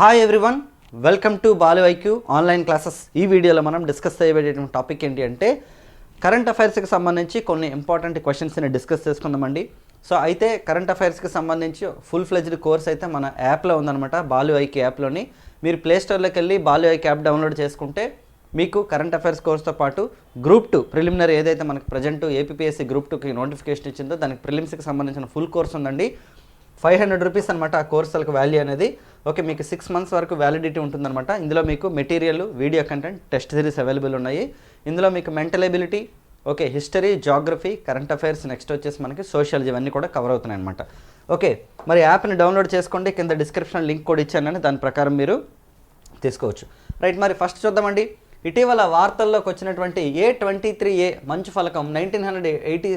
Hi everyone welcome to Balu IQ online classes ఈ వీడియోలో మనం డిస్కస్ చేయబడేటువంటి టాపిక్ ఏంటి అంటే కరెంట్ అఫైర్స్కి సంబంధించి కొన్ని ఇంపార్టెంట్ క్వశ్చన్స్ని డిస్కస్ చేసుకుందామండి. సో అయితే కరెంట్ అఫైర్స్కి సంబంధించి ఫుల్ ఫ్లెజ్డ్ కోర్స్ అయితే మన యాప్లో ఉందన్నమాట బాలు ఐక్యూ యాప్లోని మీరు ప్లేస్టోర్లోకి వెళ్ళి బాలు ఐక్యూ యాప్ డౌన్లోడ్ చేసుకుంటే మీకు కరెంట్ అఫైర్స్ కోర్స్తో పాటు గ్రూప్ టూ ప్రిలిమినరీ ఏదైతే మనకు ప్రజెంట్ ఏపీఎస్సీ గ్రూప్ టూకి నోటిఫికేషన్ ఇచ్చిందో దానికి ప్రిలిమ్స్కి సంబంధించిన ఫుల్ కోర్స్ ఉందండి. ఫైవ్ హండ్రెడ్ రూపీస్ అనమాట ఆ కోర్సులకు వాల్యూ అనేది. ఓకే మీకు సిక్స్ మంత్స్ వరకు వ్యాలిడిటీ ఉంటుందన్నమాట. ఇందులో మీకు material video content test series available ఉన్నాయి. ఇందులో మీకు mental ability okay history geography current affairs next వచ్చేసి మనకి సోషల్ ఇవన్నీ కూడా కవర్ అవుతున్నాయి అనమాట ఓకే మరి యాప్ని డౌన్లోడ్ చేసుకోండి. కింద డిస్క్రిప్షన్ లింక్ కూడా ఇచ్చానని దాని ప్రకారం మీరు తీసుకోవచ్చు. రైట్ మరి ఫస్ట్ చూద్దామండి. ఇటీవల వార్తల్లోకి వచ్చినటువంటి ఏ ట్వంటీ త్రీ ఏ మంచు ఫలకం నైన్టీన్ హండ్రెడ్ ఎయిటీ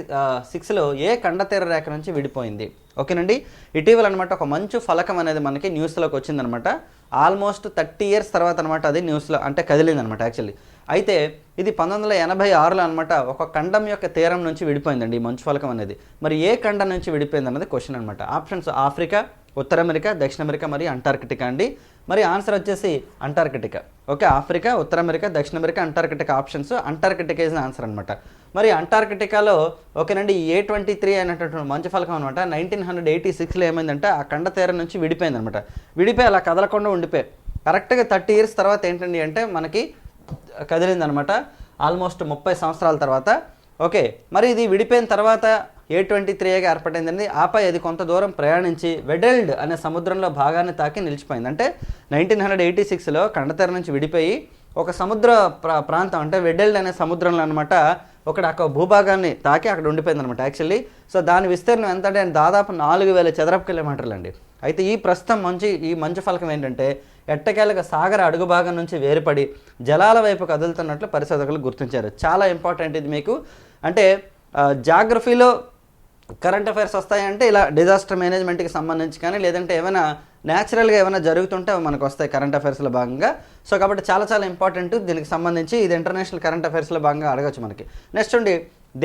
సిక్స్లో ఏ కండతీర రేఖ నుంచి విడిపోయింది? ఓకేనండి? ఇటీవల అనమాట ఒక మంచు ఫలకం అనేది మనకి న్యూస్లోకి వచ్చిందనమాట. ఆల్మోస్ట్ థర్టీ ఇయర్స్ తర్వాత అనమాట అది న్యూస్లో అంటే కదిలిందనమాట యాక్చువల్లీ. అయితే ఇది పంతొమ్మిది వందల ఎనభై ఆరులో అనమాట ఒక ఖండం యొక్క తీరం నుంచి విడిపోయిందండి ఈ మంచు ఫలకం అనేది. మరి ఏ ఖండం నుంచి విడిపోయింది అన్నది క్వశ్చన్ అనమాట. ఆప్షన్స్ ఆఫ్రికా ఉత్తర అమెరికా దక్షిణ అమెరికా మరియు అంటార్కిటికా అండి. మరి ఆన్సర్ వచ్చేసి అంటార్కిటికా. ఓకే ఆఫ్రికా ఉత్తర అమెరికా దక్షిణ America Antarctica options. Antarctica is answer అనమాట మరి అంటార్కిటికాలో ఓకేనండి ఏ ట్వంటీ త్రీ అనేటటువంటి మంచు ఫలకం అనమాట నైన్టీన్ హండ్రెడ్ ఎయిటీ సిక్స్లో ఏమైందంటే ఆ కండ తీరం నుంచి విడిపోయింది అనమాట విడిపోయి అలా కదలకుండా ఉండిపోయి కరెక్ట్గా థర్టీ ఇయర్స్ తర్వాత ఏంటండి అంటే మనకి కదిలిందనమాట ఆల్మోస్ట్ ముప్పై సంవత్సరాల తర్వాత. ఓకే మరి ఇది విడిపోయిన తర్వాత ఏ ట్వంటీ త్రీగా ఏర్పడిందండి. ఆపై అది కొంత దూరం ప్రయాణించి వెడెల్డ్ అనే సముద్రంలో భాగాన్ని తాకి నిలిచిపోయింది. అంటే నైన్టీన్ హండ్రెడ్ ఎయిటీ సిక్స్లో కండతెర నుంచి విడిపోయి ఒక సముద్ర ప్రా ప్రాంతం అంటే వెడెల్డ్ అనే సముద్రంలో అనమాట ఒకటి అక్కడ భూభాగాన్ని తాకి అక్కడ ఉండిపోయింది అనమాట యాక్చువల్లీ. సో దాని విస్తీర్ణం ఎంత అంటే దాదాపు నాలుగు వేల చదరపు కిలోమీటర్లు అండి. అయితే ఈ ప్రస్తుతం మంచి ఈ మంచు ఫలకం ఏంటంటే ఎట్టకేలకు సాగర అడుగు భాగం నుంచి వేరుపడి జలాల వైపు కదులుతున్నట్లు పరిశోధకులు గుర్తించారు. చాలా ఇంపార్టెంట్ ఇది మీకు. అంటే జాగ్రఫీలో కరెంట్ అఫైర్స్ వస్తాయంటే ఇలా డిజాస్టర్ మేనేజ్మెంట్కి సంబంధించి కానీ లేదంటే ఏమైనా న్యాచురల్గా ఏమైనా జరుగుతుంటే అవి మనకు వస్తాయి కరెంట్ అఫైర్స్లో భాగంగా. సో కాబట్టి చాలా చాలా ఇంపార్టెంట్ దీనికి సంబంధించి ఇది ఇంటర్నేషనల్ కరెంట్ అఫైర్స్లో భాగంగా అడగచ్చు మనకి. నెక్స్ట్ ఉండి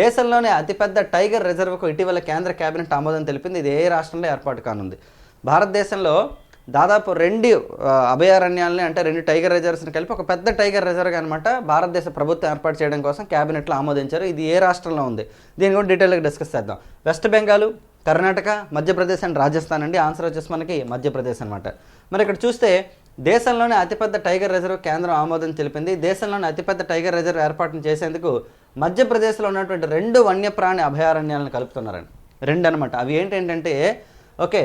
దేశంలోనే అతిపెద్ద టైగర్ రిజర్వ్కు ఇటీవల కేంద్ర కేబినెట్ ఆమోదం తెలిపింది. ఇది ఏ రాష్ట్రంలో ఏర్పాటు కానుంది? భారతదేశంలో దాదాపు రెండు అభయారణ్యాలని అంటే రెండు టైగర్ రిజర్వ్స్ని కలిపి ఒక పెద్ద టైగర్ రిజర్వ్ అనమాట భారతదేశ ప్రభుత్వం ఏర్పాటు చేయడం కోసం క్యాబినెట్లో ఆమోదించారు. ఇది ఏ రాష్ట్రంలో ఉంది? దీని కూడా డీటెయిల్గా డిస్కస్ చేద్దాం. వెస్ట్ బెంగాల్ కర్ణాటక మధ్యప్రదేశ్ అండ్ రాజస్థాన్ అండి. ఆన్సర్ వచ్చేసి మనకి మధ్యప్రదేశ్ అనమాట మరి ఇక్కడ చూస్తే దేశంలోనే అతిపెద్ద టైగర్ రిజర్వ్ కేంద్రం ఆమోదం తెలిపింది. దేశంలోనే అతిపెద్ద టైగర్ రిజర్వ్ ఏర్పాటును చేసేందుకు మధ్యప్రదేశ్లో ఉన్నటువంటి రెండు వన్యప్రాణి అభయారణ్యాలను కలుపుతున్నారండి. రెండు అనమాట అవి ఏంటంటే ఓకే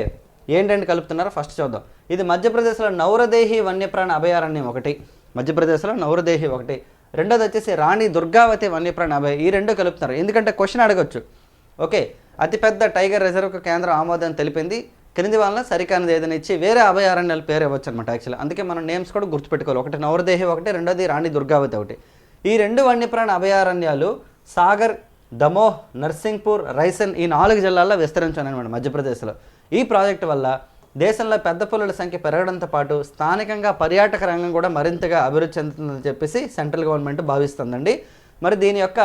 ఏంటంటే కలుపుతున్నారో ఫస్ట్ చూద్దాం. ఇది మధ్యప్రదేశ్లో నౌరదేహి వన్యప్రాణ అభయారణ్యం ఒకటి. మధ్యప్రదేశ్లో నౌరదేహి ఒకటి. రెండోది వచ్చేసి రాణి దుర్గావతి వన్యప్రాణ అభయ ఈ రెండు కలుపుతున్నారు. ఎందుకంటే క్వశ్చన్ అడగొచ్చు. ఓకే. అతిపెద్ద టైగర్ రిజర్వ్కు కేంద్రం ఆమోదం తెలిపింది. క్రింది వలన సరికానిది ఏదైనా ఇచ్చి వేరే అభయారణ్యాల పేరు ఇవ్వచ్చు అనమాట యాక్చువల్లీ అందుకే మనం నేమ్స్ కూడా గుర్తుపెట్టుకోవాలి. ఒకటి నవరదేహి ఒకటి రెండోది రాణి దుర్గావతి ఒకటి. ఈ రెండు వన్యప్రాణ అభయారణ్యాలు సాగర్ దమోహ్ నర్సింగ్పూర్ రైసన్ ఈ నాలుగు జిల్లాల్లో విస్తరించాను అనమాట మధ్యప్రదేశ్లో. ఈ ప్రాజెక్టు వల్ల దేశంలో పెద్ద పులుల సంఖ్య పెరగడంతో పాటు స్థానికంగా పర్యాటక రంగం కూడా మరింతగా అభివృద్ధి చెందుతుందని చెప్పేసి సెంట్రల్ గవర్నమెంట్ భావిస్తుందండి. మరి దీని యొక్క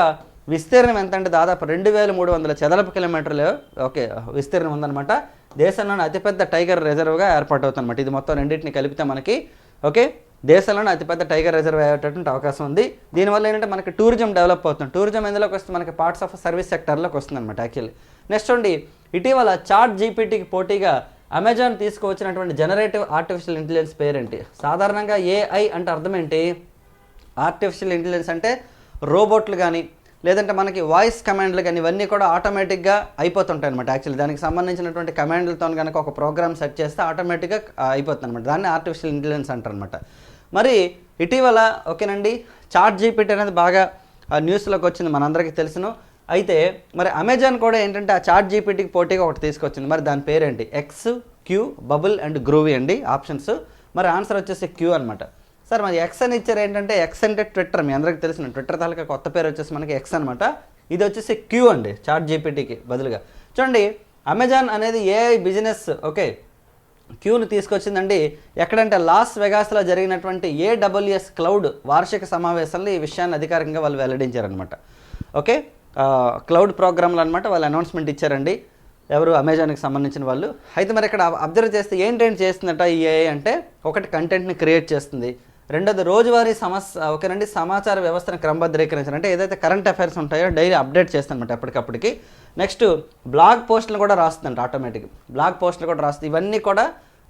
విస్తీర్ణం ఎంత అంటే దాదాపు రెండు వేల మూడు వందల చదరపు కిలోమీటర్లు ఓకే విస్తీర్ణం ఉందన్నమాట. దేశంలోని అతిపెద్ద టైగర్ రిజర్వ్గా ఏర్పాటవుతుందన్నమాట. ఇది మొత్తం రెండింటిని కలిపితే మనకి ఓకే? దేశంలోనే అతిపెద్ద టైగర్ రిజర్వ్ అయ్యేటటువంటి అవకాశం ఉంది. దీనివల్ల ఏంటంటే మనకి టూరిజం డెవలప్ అవుతుంది. టూరిజం ఎందులోకి వస్తుంది మనకి పార్ట్స్ ఆఫ్ సర్వీస్ సెక్టర్లోకి వస్తుంది అనమాట యాక్చువల్లీ నెక్స్ట్ ఉండి ఇటీవల చాట్ జీపీటీకి పోటీగా అమెజాన్ తీసుకువచ్చినటువంటి జనరేటివ్ ఆర్టిఫిషియల్ ఇంటెలిజెన్స్ పేరేంటి? సాధారణంగా ఏఐ అంటే అర్థం ఏంటి? ఆర్టిఫిషియల్ ఇంటెలిజెన్స్ అంటే రోబోట్లు కానీ లేదంటే మనకి వాయిస్ కమాండ్లు కానీ ఇవన్నీ కూడా ఆటోమేటిక్గా అయిపోతుంటాయి అనమాట యాక్చువల్లీ దానికి సంబంధించినటువంటి కమాండ్లతో కనుక ఒక ప్రోగ్రామ్ సెట్ చేస్తే ఆటోమేటిక్గా అయిపోతుంది అనమాట దాన్ని ఆర్టిఫిషియల్ ఇంటెలిజెన్స్ అంటారు అనమాట మరి ఇటీవల ఓకేనండి చాట్ జీపీటీ అనేది బాగా ఆ, న్యూస్లోకి వచ్చింది మనందరికీ తెలుసును. అయితే మరి అమెజాన్ కూడా ఏంటంటే ఆ చాట్ జీపీటీకి పోటీగా ఒకటి తీసుకొచ్చింది. మరి దాని పేరేంటి? X Q bubble and groovy అండి ఆప్షన్స్. మరి ఆన్సర్ వచ్చేసి క్యూ అనమాట సార్ మరి ఎక్స్ అని ఇచ్చారు ఏంటంటే ఎక్స్ అంటే ట్విట్టర్ మీ అందరికీ తెలిసిన. ట్విట్టర్ తాలూకా కొత్త పేరు వచ్చేసి మనకి ఎక్స్ అనమాట ఇది వచ్చేసి క్యూ అండి చాట్ జీపీటీకి బదులుగా. చూడండి అమెజాన్ అనేది ఏఐ బిజినెస్ ఓకే క్యూను తీసుకొచ్చిందండి. ఎక్కడంటే లాస్ వెగాస్లో జరిగినటువంటి ఏడబ్ల్యూఎస్ క్లౌడ్ వార్షిక సమావేశంలో ఈ విషయాన్ని అధికారికంగా వాళ్ళు వెల్లడించారనమాట ఓకే? క్లౌడ్ ప్రోగ్రాంలు అనమాట వాళ్ళు అనౌన్స్మెంట్ ఇచ్చారండి. ఎవరు? అమెజాన్కి సంబంధించిన వాళ్ళు. అయితే మరి ఇక్కడ అబ్జర్వ్ చేస్తే ఏంటేంటి చేస్తుందట ఈ ఏఐ అంటే ఒకటి కంటెంట్ని క్రియేట్ చేస్తుంది. రెండోది రోజువారీ సమస్య ఓకేనండి సమాచార వ్యవస్థను క్రమబద్ధీకరించారు అంటే ఏదైతే కరెంట్ అఫైర్స్ ఉంటాయో డైలీ అప్డేట్ చేస్తానమాట ఎప్పటికప్పటికి. నెక్స్ట్ బ్లాగ్ పోస్టులు కూడా రాస్తుందంట ఆటోమేటిక్ బ్లాగ్ పోస్టులు కూడా రాస్తుంది. ఇవన్నీ కూడా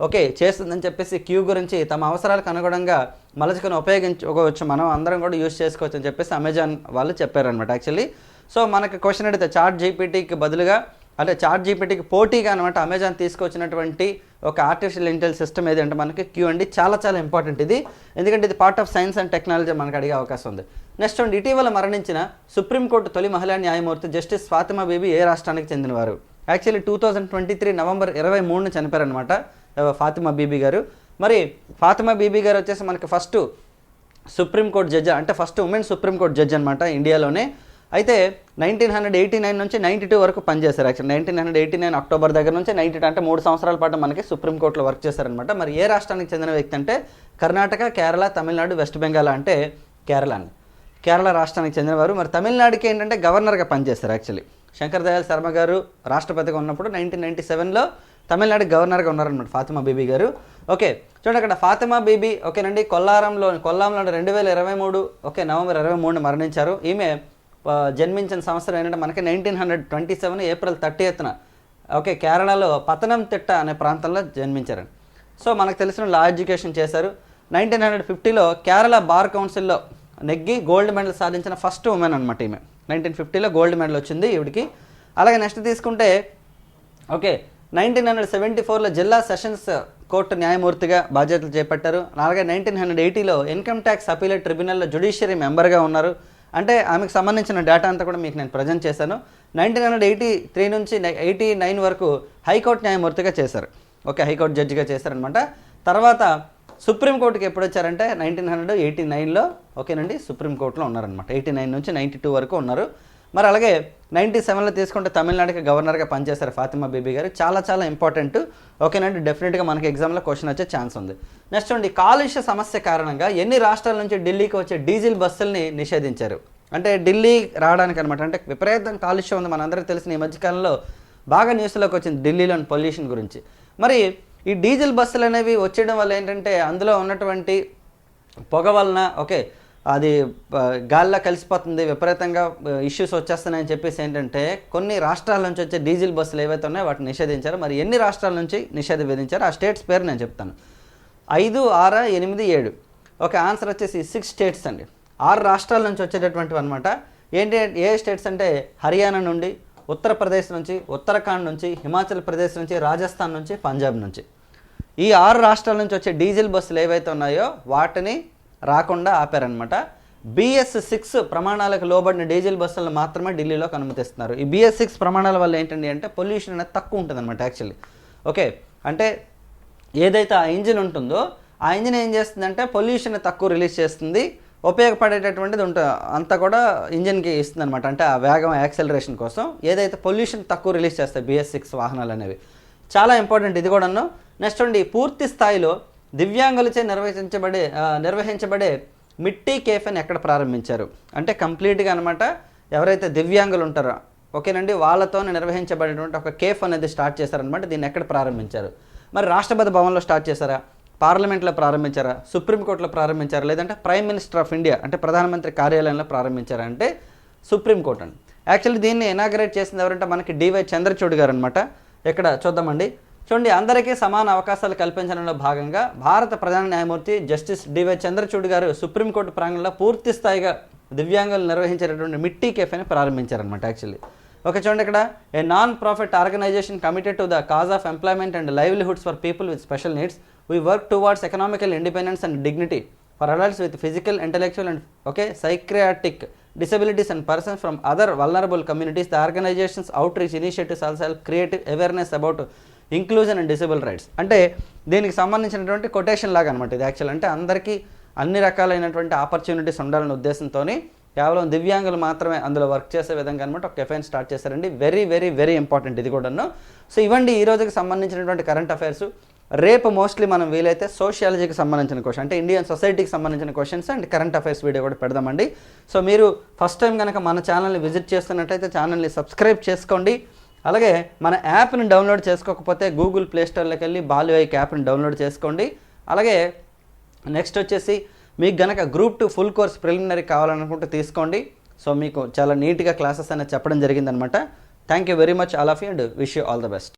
ఓకే చేస్తుందని చెప్పేసి క్యూ గురించి తమ అవసరాలకు అనుగుణంగా మలచుకొని ఉపయోగించుకోవచ్చు మనం అందరం కూడా యూజ్ చేసుకోవచ్చు అని చెప్పేసి అమెజాన్ వాళ్ళు చెప్పారనమాట యాక్చువల్లీ సో మనకి క్వశ్చన్ అడిగితే చార్ట్ జీపీటీకి బదులుగా అంటే చార్ట్ జీపీటీకి పోటీగా అనమాట అమెజాన్ తీసుకొచ్చినటువంటి ఒక ఆర్టిఫిషియల్ ఇంటెలిజెన్స్ సిస్టమ్ ఏదంటే మనకి క్యూ అండి చాలా చాలా ఇంపార్టెంట్ ఇది ఎందుకంటే ఇది part of science and technology మనకు అడిగే అవకాశం ఉంది. నెక్స్ట్ అండి ఇటీవల మరణించిన సుప్రీంకోర్టు తొలి మహిళా న్యాయమూర్తి జస్టిస్ ఫాతిమా బీబీ ఏ రాష్ట్రానికి చెందినవారు? Actually two thousand twenty three November ఇరవై మూడున చనిపోయారనమాట ఫాతిమా బీబీ గారు. మరి ఫాతిమా బీబీ గారు వచ్చేసి మనకి ఫస్ట్ సుప్రీంకోర్టు జడ్జి అంటే first women supreme court judge అనమాట ఇండియాలోనే. అయితే నైన్టీన్ హండ్రెడ్ ఎయిటీ నైన్ నుంచి నైంటీ టూ వరకు పనిచేశారు. Actual nineteen hundred eighty nine October దగ్గర నుంచి నైన్టీ అంటే మూడు సంవత్సరాల పాటు మనకి సుప్రీంకోర్టులో వర్క్ చేశారనమాట మరి ఏ రాష్ట్రానికి చెందిన వ్యక్తి అంటే కర్ణాటక కేరళ తమిళనాడు వెస్ట్ బెంగాల్ అంటే కేరళ అని కేరళ రాష్ట్రానికి చెందినవారు. మరి తమిళనాడుకి ఏంటంటే గవర్నర్గా పనిచేస్తారు యాక్చువల్లీ. శంకర్ దయాల్ శర్మ గారు రాష్ట్రపతిగా ఉన్నప్పుడు నైన్టీన్ నైన్టీ సెవెన్లో తమిళనాడు గవర్నర్గా ఉన్నారనమాట ఫాతిమా బీబీ గారు. ఓకే చూడండి అక్కడ ఫాతిమా బీబీ ఓకేనండి కొల్లారంలో కొల్లాంలో రెండు వేల ఇరవై మూడు ఓకే నవంబర్ ఇరవై మూడున మరణించారు. ఈమె జన్మించిన సంవత్సరం ఏంటంటే మనకి nineteen hundred twenty seven April thirty ఎత్తున ఓకే కేరళలో పతనంతిట్ట అనే ప్రాంతంలో జన్మించారండి సో మనకు తెలిసిన లా ఎడ్యుకేషన్ చేశారు. నైన్టీన్ హండ్రెడ్ ఫిఫ్టీలో కేరళ బార్ కౌన్సిల్లో నెగ్గి గోల్డ్ మెడల్ సాధించిన ఫస్ట్ ఉమెన్ అనమాట ఈమె. నైన్టీన్ ఫిఫ్టీలో గోల్డ్ మెడల్ వచ్చింది ఈవిడికి. అలాగే నెక్స్ట్ తీసుకుంటే ఓకే నైన్టీన్ హండ్రెడ్ సెవెంటీ ఫోర్లో జిల్లా సెషన్స్ కోర్టు న్యాయమూర్తిగా బాధ్యతలు చేపట్టారు. అలాగే నైన్టీన్ హండ్రెడ్ ఎయిటీలో ఇన్కమ్ ట్యాక్స్ అపీలేట్ ట్రిబ్యునల్లో జుడిషియరీ మెంబర్గా ఉన్నారు. అంటే ఆమెకు సంబంధించిన డేటా అంతా కూడా మీకు నేను ప్రజెంట్ చేశాను. నైన్టీన్ హండ్రెడ్ ఎయిటీ త్రీ నుంచి ఎయిటీ నైన్ వరకు హైకోర్టు న్యాయమూర్తిగా చేశారు. ఓకే హైకోర్టు జడ్జిగా చేశారనమాట తర్వాత సుప్రీంకోర్టుకి ఎప్పుడు వచ్చారంటే నైన్టీన్ హండ్రెడ్ ఎయిటీ నైన్లో ఓకేనండి సుప్రీంకోర్టులో ఉన్నారనమాట ఎయిటీ నైన్ నుంచి నైంటీ టూ వరకు ఉన్నారు. మరి అలాగే నైంటీ సెవెన్లో తీసుకుంటే తమిళనాడుకి గవర్నర్గా పనిచేశారు ఫాతిమా బీబీ గారు. చాలా చాలా ఇంపార్టెంట్. ఓకేనండి డెఫినెట్గా మనకి ఎగ్జామ్లో క్వశ్చన్ వచ్చే ఛాన్స్ ఉంది. నెక్స్ట్ అండి కాలుష్య సమస్య కారణంగా ఎన్ని రాష్ట్రాల నుంచి ఢిల్లీకి వచ్చే డీజిల్ బస్సుల్ని నిషేధించారు? అంటే ఢిల్లీ రావడానికి అనమాట అంటే విపరీతం కాలుష్యం ఉంది. మనందరికీ తెలిసిన ఈ మధ్యకాలంలో బాగా న్యూస్లోకి వచ్చింది ఢిల్లీలోని పొల్యూషన్ గురించి. మరి ఈ డీజిల్ బస్సులు అనేవి వచ్చేయడం వల్ల ఏంటంటే అందులో ఉన్నటువంటి పొగ వలన ఓకే అది గాల్లో కలిసిపోతుంది విపరీతంగా ఇష్యూస్ వచ్చేస్తున్నాయని చెప్పేసి ఏంటంటే కొన్ని రాష్ట్రాల నుంచి వచ్చే డీజిల్ బస్సులు ఏవైతే ఉన్నాయో వాటిని నిషేధించారు. మరి ఎన్ని రాష్ట్రాల నుంచి నిషేధం విధించారు? ఆ స్టేట్స్ పేరు నేను చెప్తాను. ఐదు ఆరు ఎనిమిది ఏడు. ఓకే ఆన్సర్ వచ్చేసి సిక్స్ స్టేట్స్ అండి. ఆరు రాష్ట్రాల నుంచి వచ్చేటటువంటివి అనమాట ఏంటి ఏ స్టేట్స్ అంటే హర్యానా నుండి ఉత్తరప్రదేశ్ నుంచి ఉత్తరాఖండ్ నుంచి హిమాచల్ ప్రదేశ్ నుంచి రాజస్థాన్ నుంచి పంజాబ్ నుంచి. ఈ ఆరు రాష్ట్రాల నుంచి వచ్చే డీజిల్ బస్సులు ఏవైతే ఉన్నాయో వాటిని రాకుండా ఆపారనమాట బిఎస్ సిక్స్ ప్రమాణాలకు లోబడిన డీజిల్ బస్సులను మాత్రమే ఢిల్లీలోకి అనుమతిస్తున్నారు. ఈ బిఎస్ సిక్స్ ప్రమాణాల వల్ల ఏంటండి అంటే పొల్యూషన్ అనేది తక్కువ ఉంటుంది అనమాట యాక్చువల్లీ ఓకే అంటే ఏదైతే ఆ ఇంజిన్ ఉంటుందో ఆ ఇంజిన్ ఏం చేస్తుందంటే పొల్యూషన్ తక్కువ రిలీజ్ చేస్తుంది. ఉపయోగపడేటటువంటిది ఉంట అంతా కూడా ఇంజిన్కి ఇస్తుంది అనమాట అంటే ఆ వేగం యాక్సెలరేషన్ కోసం. ఏదైతే పొల్యూషన్ తక్కువ రిలీజ్ చేస్తాయి బిఎస్ సిక్స్ వాహనాలు అనేవి. చాలా ఇంపార్టెంట్ ఇది కూడాను. నెక్స్ట్ ఉండి పూర్తి స్థాయిలో దివ్యాంగులచే నిర్వహించబడే నిర్వహించబడే మిట్టి కేఫెన్ ఎక్కడ ప్రారంభించారు? అంటే కంప్లీట్గా అనమాట ఎవరైతే దివ్యాంగులు ఉంటారో ఓకేనండి వాళ్ళతో నిర్వహించబడేటువంటి ఒక కేఫ్ అనేది స్టార్ట్ చేశారనమాట దీన్ని ఎక్కడ ప్రారంభించారు? మరి రాష్ట్రపతి భవన్లో స్టార్ట్ చేశారా? పార్లమెంట్లో ప్రారంభించారా? సుప్రీంకోర్టులో ప్రారంభించారా? లేదంటే ప్రైమ్ మినిస్టర్ ఆఫ్ ఇండియా అంటే ప్రధానమంత్రి కార్యాలయంలో ప్రారంభించారా? అంటే సుప్రీంకోర్టు అండి యాక్చువల్లీ దీన్ని ఇనాగరేట్ చేసింది ఎవరంటే మనకి డివై చంద్రచూడ్ గారు అనమాట ఇక్కడ చూద్దామండి. చూడండి అందరికీ సమాన అవకాశాలు కల్పించడంలో భాగంగా భారత ప్రధాన న్యాయమూర్తి జస్టిస్ డివై చంద్రచూడ్ గారు సుప్రీంకోర్టు ప్రాంగణంలో పూర్తి స్థాయిగా దివ్యాంగులు నిర్వహించేటటువంటి మిట్టి కెఫేని ప్రారంభించారనమాట యాక్చువల్లీ. ఓకే చూడండి ఇక్కడ. A non profit organisation committed to the cause of employment and livelihoods for people with special needs we work towards economical independence and dignity for adults with physical intellectual and okay psychiatric disabilities and persons from other vulnerable communities the organisations outreach initiatives also help creative awareness about inclusion and disable rights అంటే దీనికి సంబంధించినటువంటి quotation లాగా అనమాట ఇది actual అంటే అందరికీ అన్ని రకాలైనటువంటి ఆపర్చునిటీస్ ఉండాలనే ఉద్దేశంతో కేవలం దివ్యాంగులు మాత్రమే అందులో వర్క్ చేసే విధంగా అనమాట ఒక కెఫైన్ స్టార్ట్ చేశారండి. వెరీ వెరీ వెరీ ఇంపార్టెంట్ ఇది కూడాను. సో ఇవ్వండి ఈ రోజుకి సంబంధించినటువంటి కరెంట్ అఫైర్స్ రేపు మోస్ట్లీ మనం వీలైతే సోషియాలజీకి సంబంధించిన క్వశ్చన్ అంటే ఇండియన్ సొసైటీకి సంబంధించిన questions and current affairs video కూడా పెడదామండి. సో మీరు ఫస్ట్ టైం కనుక మన ఛానల్ని విజిట్ చేస్తున్నట్టయితే ఛానల్ని సబ్స్క్రైబ్ చేసుకోండి. అలాగే మన యాప్ని డౌన్లోడ్ చేసుకోకపోతే గూగుల్ ప్లేస్టోర్లోకి వెళ్ళి బాలు ఐక్ యాప్ని డౌన్లోడ్ చేసుకోండి. అలాగే నెక్స్ట్ వచ్చేసి మీకు గనక group two full course preliminary కావాలనుకుంటే తీసుకోండి. సో మీకు చాలా నీట్గా క్లాసెస్ అనేది చెప్పడం జరిగిందనమాట. Thank you very much all of you and wish you all the best